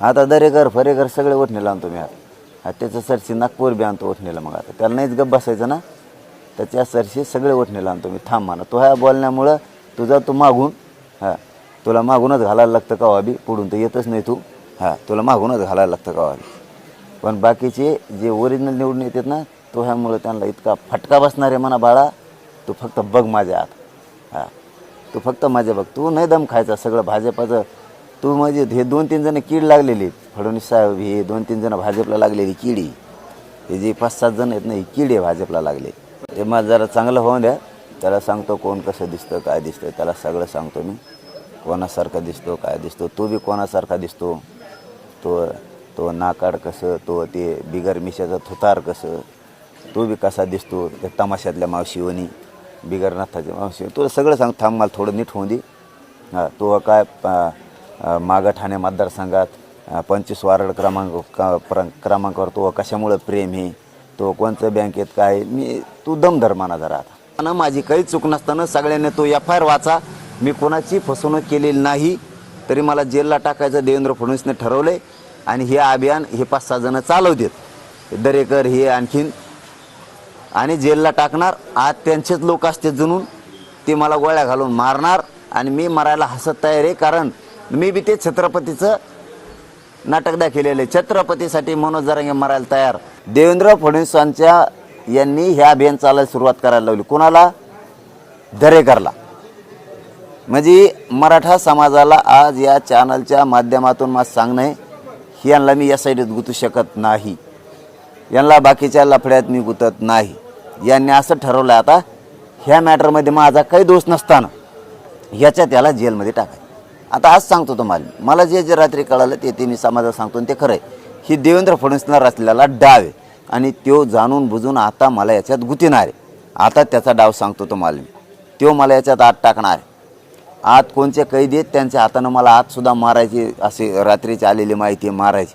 आता दरेकर फरेकर सगळे ओठणीला आणतो मी आता. त्याचं सरशी नागपूर बी आणतो ओठणीला मग आता. त्याला नाहीच गप बसायचं ना. त्याच्या सरशी सगळे ओठणीला आणतो मी. थांब म्हणा. तो ह्या बोलण्यामुळं तुझा तू मागून हां तुला मागूनच घालायला लागतं का वाबी पुढून तर येतच नाही तू. हां तुला मागूनच घालायला लागतं का वाबी पण बाकीचे जे ओरिजिनल निवडून येतात ना तो ह्यामुळं त्यांना इतका फटका बसणार आहे म्हणा बाळा. तू फक्त बघ माझ्या आत हां तू फक्त माझ्या बघ. तू नाही दम खायचा. सगळं भाजपाचं तू म्हणजे हे दोन तीन जण कीड लागलेली फडणवीस साहेब हे दोन तीन जण भाजपला लागलेली किडी. हे जे पाच सात जण आहेत ना ही किडी आहे भाजपला लागले. ते मला जरा चांगलं होऊन द्या. त्याला सांगतो कोण कसं दिसतं काय दिसतं त्याला सगळं सांगतो मी. कोणासारखा दिसतो काय दिसतो. तो बी कोणासारखा दिसतो. तो तो नाकाड कसं तो ते बिगर मिशाचा थुतार कसं. तो बी कसा दिसतो त्या तमाशातल्या मावशीवणी बिगर नाथाच्या मावशी तुला सगळं सांग थांब मला थोडं नीट होऊन दे. हां तो काय मागं ठाणे मतदारसंघात पंचवीस वार्ड क्रमांक क- प्र- क्रमांकावर तो कशामुळं प्रेम आहे तो कोणतं बँकेत काय? मी तू दमधर्माना जरा आता. आणि माझी काही चूक नसताना सगळ्यांनी तो एफ आय आर वाचा. मी कोणाची फसवणूक केलेली नाही तरी मला जेलला टाकायचं देवेंद्र फडणवीसने ठरवलंय. आणि हे अभियान हे पाच सहा चालव चालवतात. दरेकर हे आणखीन. आणि जेलला टाकणार आज त्यांचेच लोक असते जुनून ते मला गोळ्या घालून मारणार. आणि मी मरायला हसत तयार आहे कारण मी बी ते छत्रपतीचं नाटक दाखवलेलं आहे. छत्रपतीसाठी मनोज जरांगे मरायला तयार. देवेंद्र फडणवीसांच्या यांनी ह्या अभियान चालायला सुरुवात करायला लावली. कोणाला? दरेकरला. म्हणजे मराठा समाजाला आज या चॅनलच्या माध्यमातून मला सांगणं आहे यांना मी या साईडत गुंतू शकत नाही. यांना बाकीच्या लफड्यात मी गुंतत नाही. यांनी असं ठरवलं आता ह्या मॅटरमध्ये माझा काही दोष नसताना ह्याच्यात याला जेलमध्ये टाकाय आता आज सांगतो तुम्हाला मला जे जे रात्री कळालं ते ते मी समाजात सांगतो आणि ते खरं आहे. ही देवेंद्र फडणवीसनं रचलेला डाव आहे. आणि तो जाणून बुजून आता मला याच्यात गुतीणार आहे. आता त्याचा डाव सांगतो तुम्हाला मी. तो मला याच्यात आत टाकणार आहे. आत कोणचे कैदी आहेत त्यांच्या हातानं मला आतसुद्धा मारायची असे रात्रीची आलेली माहिती मारायची.